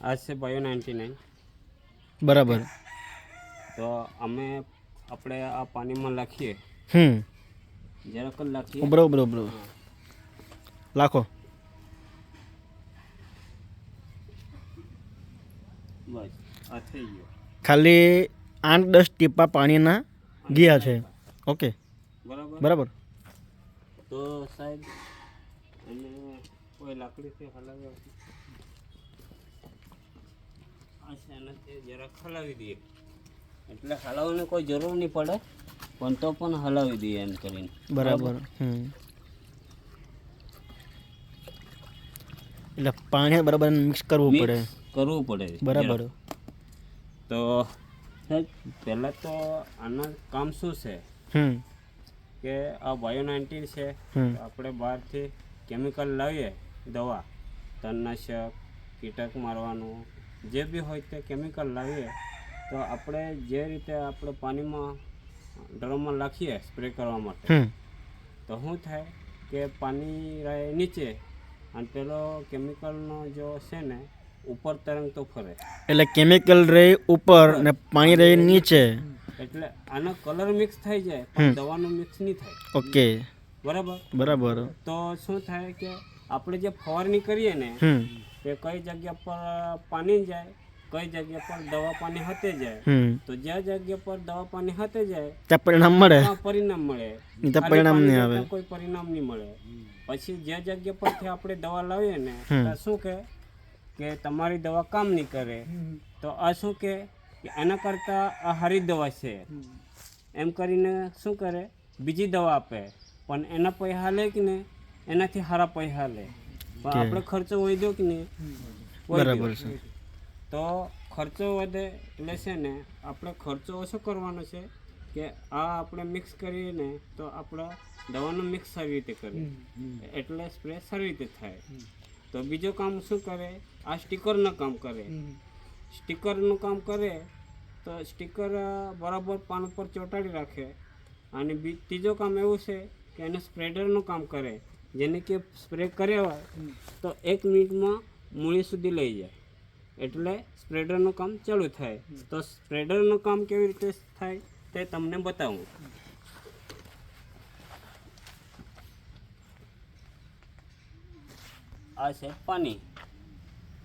આ છે bio ninety nine બરાબર. તો અમે આપણે આ પાણીમાં નાખીએ હમ. જરાક લખીએ. બરોબર બરોબર લાખો. બસ આ થઈ ગયો. ખાલી આઠ દસ ટીપા પાણીના ગયા છે. ઓકે. બરાબર? બરાબર. તો સાહેબ એને કોઈ લાકડીથી હલાવ્યા આ છે એનાથી જરા હલાવી દઈએ. એટલે હલાવવાની કોઈ જરૂર નહીં પડે પણ તો પણ હલાવી દઈએ એમ કરીને. બરાબર એટલે પાણી બરાબર મિક્સ કરવું પડે. કરવું પડે. બરાબર. તો પહેલાં તો આના કામ શું છે? હમ. કે આ બાયો નાઇન્ટીન છે આપણે બહારથી કેમિકલ લાવીએ દવા તણનાશક કીટક મારવાનું જે બી હોય તે કેમિકલ લાવીએ તો આપણે જે રીતે આપણે પાણીમાં ડ્રમમાં નાખીએ સ્પ્રે કરવા માટે તો શું થાય કે પાણી રહે નીચે અને પેલો કેમિકલનો જો છે ને ઉપર તરંગ તો ફરે. એટલે કેમિકલ રહે ઉપર ને પાણી રહે નીચે. એટલે આનો કલર મિક્સ થઈ જાય પણ દવાનું મિક્સ નહીં થાય. ઓકે. બરાબર? બરાબર. તો શું થાય કે આપણે જે ફવારણી કરીએ ને તે કઈ જગ્યા પર પાણી જાય કઈ જગ્યા પર દવા પાણી હતે જાય તો જે જગ્યા પર દવા પાણી હતે જાય ત્યાં પરિણામ મળે. પરિણામ મળે. પરિણામ નહીં આવે. કોઈ પરિણામ નહીં મળે. પછી જે જગ્યા પરથી આપણે દવા લાવીએ ને શું કે કે તમારી દવા કામ નહીં કરે. તો આ શું કે કે એના કરતાં આ હારી દવા છે. એમ કરીને શું કરે? બીજી દવા આપે. પણ એના પૈસા લે કે ને એનાથી સારા પૈસા લે. પણ આપણે ખર્ચો વધ્યો કે નહીં? બરાબર છે. તો ખર્ચો વધે એટલે છે ને આપણે ખર્ચો ઓછો કરવાનો છે કે આ આપણે મિક્સ કરીએ ને તો આપણે દવાનું મિક્સ સારી રીતે કરીએ. એટલે સ્પ્રે સારી રીતે થાય. તો બીજું કામ શું કરે? આ સ્ટીકરનું કામ કરે. સ્ટીકરનું કામ કરે તો સ્ટીકર બરાબર પાન ઉપર ચોંટાડી રાખે. અને ત્રીજું કામ એવું છે કે એને સ્પ્રેડરનું કામ કરે. જેને કે સ્પ્રે કર્યા હોય, તો એક મિનિટમાં મૂળી સુધી લઈ જાય. એટલે સ્પ્રેડરનું કામ ચાલુ થાય. તો સ્પ્રેડરનું કામ કેવી રીતે થાય તે તમને બતાવું. આ છે પાણી.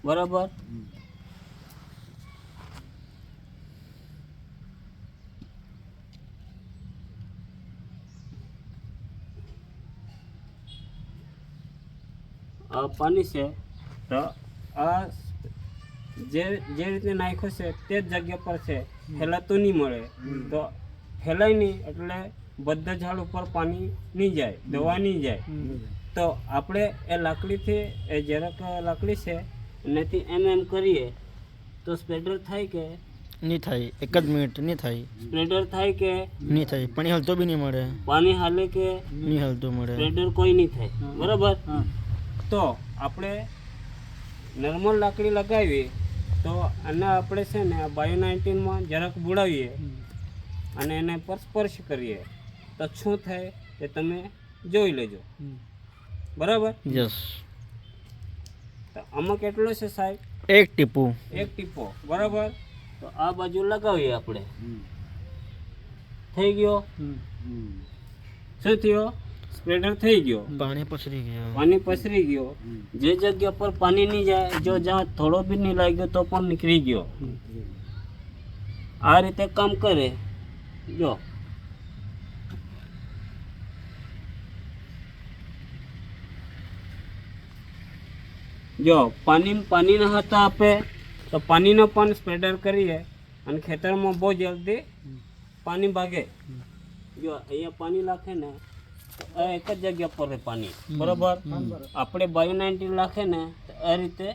બરાબર? પાણી છે તો આ જે જે રીતે નાખ્યો છે તે જ જગ્યા પર છે. ફેલાતું નહીં મળે. તો ફેલાય નહીં એટલે બધા ઝાડ ઉપર પાણી નહીં જાય દવા નહીં જાય. તો આપણે એ લાકડીથી એ જરાક લાકડી છે એનાથી એમ એમ કરીએ તો સ્પ્રેડર થાય કે? નહીં થાય એક જ મિનિટ નહીં થાય. સ્પ્રેડર થાય કે? નહીં થાય પાણી હલતો બી નહીં મળે. પાણી હાલે કે? નહીં હલતું મળે. સ્પ્રેડર કોઈ નહીં થાય. બરાબર? તો આપણે નોર્મલ લાકડી લગાવીએ તો એને આપણે છે ને બાયો નાઇન્ટીનમાં જરાક બોળાવીએ અને એને પર સ્પર્શ કરીએ. તો શું થાય એ તમે જોઈ લેજો. બરાબર? યસ. તો આમાં કેટલો છે સાહેબ? એક ટીપો. એક ટીપો. બરાબર? તો આ બાજુ લગાવીએ આપણે. થઈ ગયો? શું થયો? સ્પ્રેડર થઈ ગયો. પાણી પસરી ગયો. પાણી પસરી ગયો. જે જગ્યા પર પાણી નહીં જાય જો જ્યાં થોડો બી નહીં લાગ્યો તો પણ નીકળી ગયો. આ રીતે કામ કરે. જો. જો પાણી પાણીના હતા આપે તો પાણીનો પણ સ્પ્રેડર કરીએ અને ખેતરમાં બહુ જલ્દી પાણી ભાગે. જો અહીંયા પાણી નાખે ને એક જ જગ્યા પર રહે પાણી. બરોબર? આપણે બાયો નાઇન્ટીન નાખે ને તો આ રીતે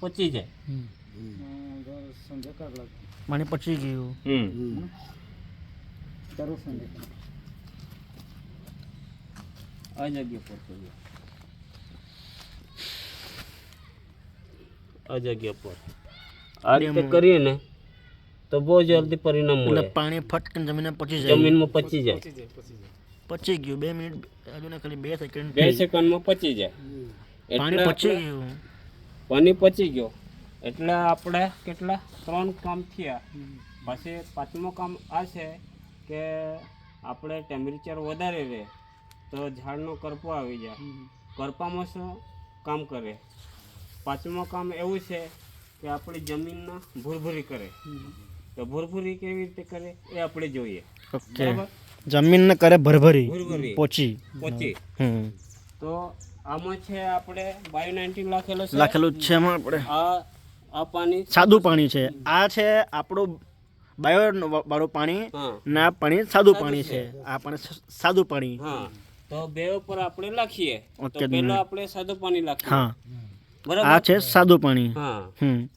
પચી જાય. પાણી પચી ગયું. આ જગ્યા પર કરીએ આ જગ્યા પર. આ રીતે કરીએ ને તો બહુ જલ્દી પરિણામ એટલે મળે. પાણી ફટકન જમીને પચી જાય. જમીનમાં પચી જાય. પચી ગયું. બે મિનિટ હજુ ને ખાલી બે સેકન્ડ બે સેકન્ડમાં પચી જાય. પાણી પચી ગયું. પાણી પચી ગયો. એટલે આપણે કેટલા? ત્રણ કામ થયા. પછી પાંચમો કામ આ છે કે આપણે ટેમ્પરેચર વધારે રહે તો ઝાડનો કરપો આવી જાય. કરપામાં શું કામ કરે? પાંચમો કામ એવું છે કે આપણી જમીનના ભૂરભૂરી કરે. તો ભૂરભૂરી કેવી રીતે કરે એ આપણે જોઈએ. બરાબર? જમીનને કરે ભરભરી. પોચી. પોચી. તો આમાં છે આપણે બાયો નાઇન્ટીન લખેલો છે. લખેલું છે એમાં આપણે. આ આ પાણી સાદું પાણી છે. આ છે આપણું બાયો વાળું પાણી ને આ પાણી સાદું પાણી છે. આ પાણી સાદું પાણી. હા. તો બે ઉપર આપણે લખીએ. તો પેલો આપણે સાદું પાણી લખીએ. હા. બરાબર? આ છે સાદું પાણી. હા. હમ.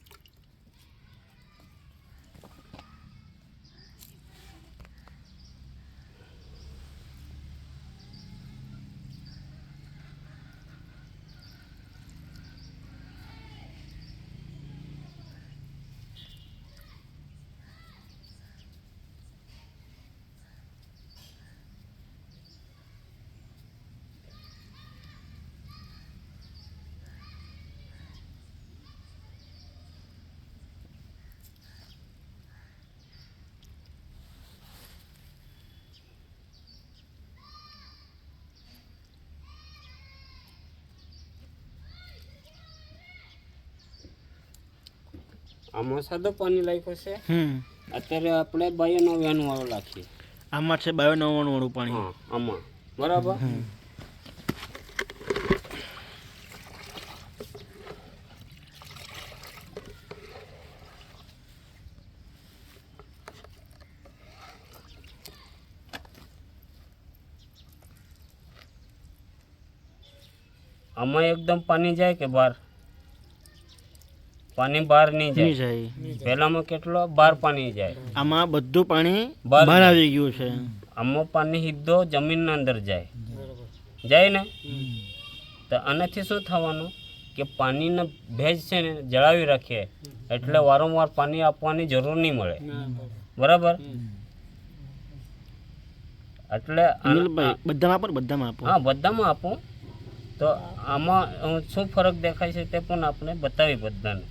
આમાં સાદો પાણી લાગ્યો છે. અત્યારે આપણે બાયો નવ્યાણું વાળું લાખીએ. આમાં છે બાયો નવ્વાણું વાળું પાણી. આમાં. બરાબર? આમાં એકદમ પાણી જાય કે બહાર? પાણી બહાર નહીં જાય. પહેલામાં કેટલો? બહાર પાણી જાય. આમાં બધું પાણી બહાર બહાર આવી ગયું છે. આમાં પાણી સીધો જમીનના અંદર જાય. જાય ને? તો આનાથી શું થવાનું? કે પાણીનો ભેજ છે ને જળાવી રાખીએ એટલે વારંવાર પાણી આપવાની જરૂર નહીં મળે. બરાબર? એટલે બધામાં આપો બધામાં આપો. હા બધામાં આપું. તો આમાં શું ફરક દેખાય છે તે પણ આપણે બતાવી બધાને.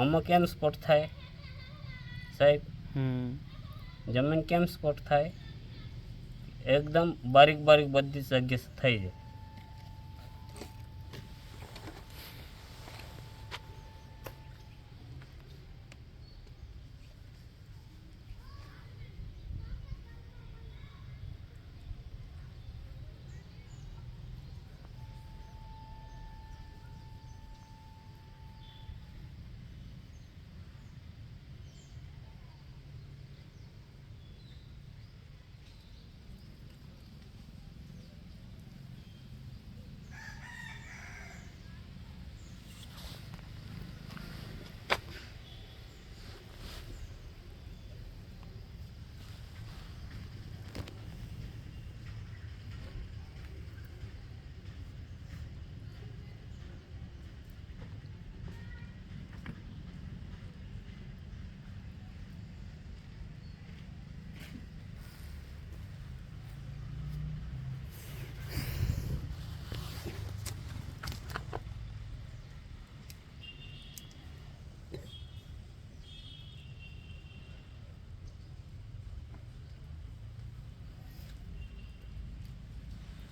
આમાં કેમ સ્પોટ થાય? સાહેબ જમીન કેમ સ્પોટ થાય? એકદમ બારીક બારીક બધી જગ્યા થઈ જાય.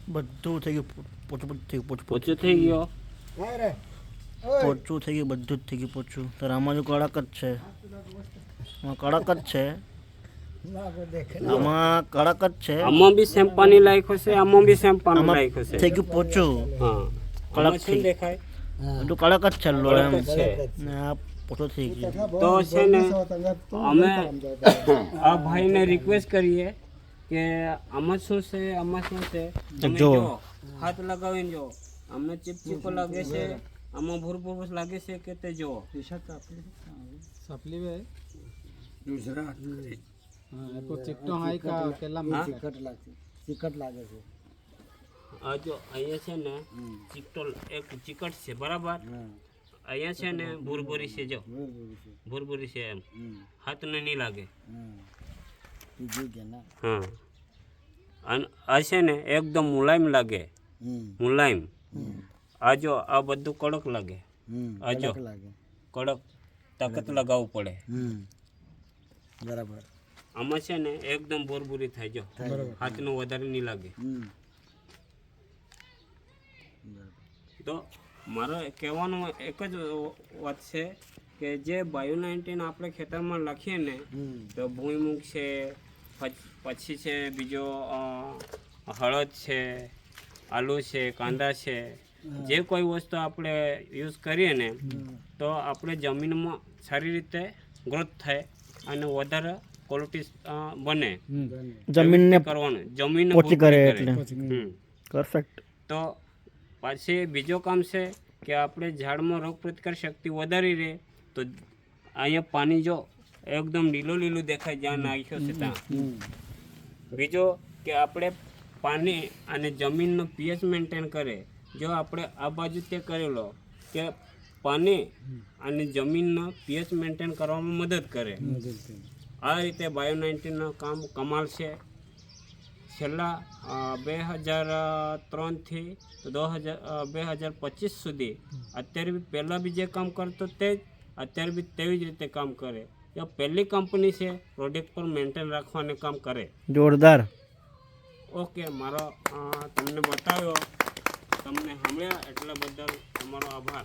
બધું થઈ ગયું પોચું બધું થઈ ગયું પોચું પોચું. થઈ ગયો? પોચું થઈ ગયું બધું જ થઈ ગયું પોચું. તો આમાં જો કડક જ છે. આમાં કડક જ છે. આમાં કડક જ છે. આમાં બી સેમ પાણી નાખ્યું છે આમાં બી સેમ પાણી હશે. છે થઈ ગયું પોચું. શું થઈ. દેખાય? બધું કડક જ છે લો એમ. છે. ને આ પોચો થઈ ગયો. તો છે ને અમે આ ભાઈને રિક્વેસ્ટ કરીએ. કે આમાં શું છે આમાં શું છે તમે જો હાથ લગાવીને જો અમને ચીપચીપો લાગે છે આમાં ભૂરભૂર લાગે છે કે તે જો સપ્લી ગુજરાત ચીકટો હાઈ કા કેલા ચીકટ લાગે ચીકટ લાગે છે આ જો અહીંયા છે ને ચીકટો એક ચીકટ છે બરાબર અહીંયા છે ને ભૂરભૂરી છે જો ભૂરભૂરી છે એમ હાથને નહીં લાગે હા અને આ છે ને એકદમ મુલાયમ લાગે. મુલાયમ. આ જો આ બધું કડક લાગે. આ જો કડક તાકાત લગાવવું પડે. બરાબર. આમાં છે ને એકદમ બોરબુરી થાય જો. હાથનું વધારે નહીં લાગે. તો મારો કહેવાનો એક જ વાત છે કે જે બાયો નાઇન્ટીન આપણે ખેતરમાં લખીએ ને તો ભૂઈમુખ છે પછ- પછી છે બીજો હળદ છે આલુ છે કાંદા છે જે કોઈ વસ્તુ આપણે યુઝ કરીએ ને તો આપણે જમીનમાં સારી રીતે ગ્રોથ થાય અને વધારે ક્વોલિટી બને. જમીનને કરવાનું. જમીન પોચી કરે એટલે. પરફેક્ટ તો પછી બીજો કામ છે કે આપણે ઝાડમાં રોગ પ્રતિકાર શક્તિ વધારી રહે તો અહીંયા પાણી જો એકદમ લીલું લીલું દેખાય જ્યાં નાખ્યો છે ત્યાં. બીજો કે આપણે પાણી અને જમીનનો પીએચ મેન્ટેન કરે. જો આપણે આ બાજુ તે કરેલો કે પાણી અને જમીનનો પીએચ મેન્ટેન કરવામાં મદદ કરે. આ રીતે બાયો નાઇન્ટીનનું કામ કમાલ છે. છેલ્લા બે હજાર ત્રણથી દો હજાર બે હજાર પચીસ સુધી અત્યારે બી પહેલાં બી જે કામ કરતો તે જ અત્યારે બી તેવી જ રીતે કામ કરે. એ પહેલી કંપની છે પ્રોડક્ટ પર મેન્ટેન રાખવાને કામ કરે. જોરદાર. ઓકે મારો તમને બતાવ્યો તમને સાંભળ્યા એટલા બદલ તમારો આભાર.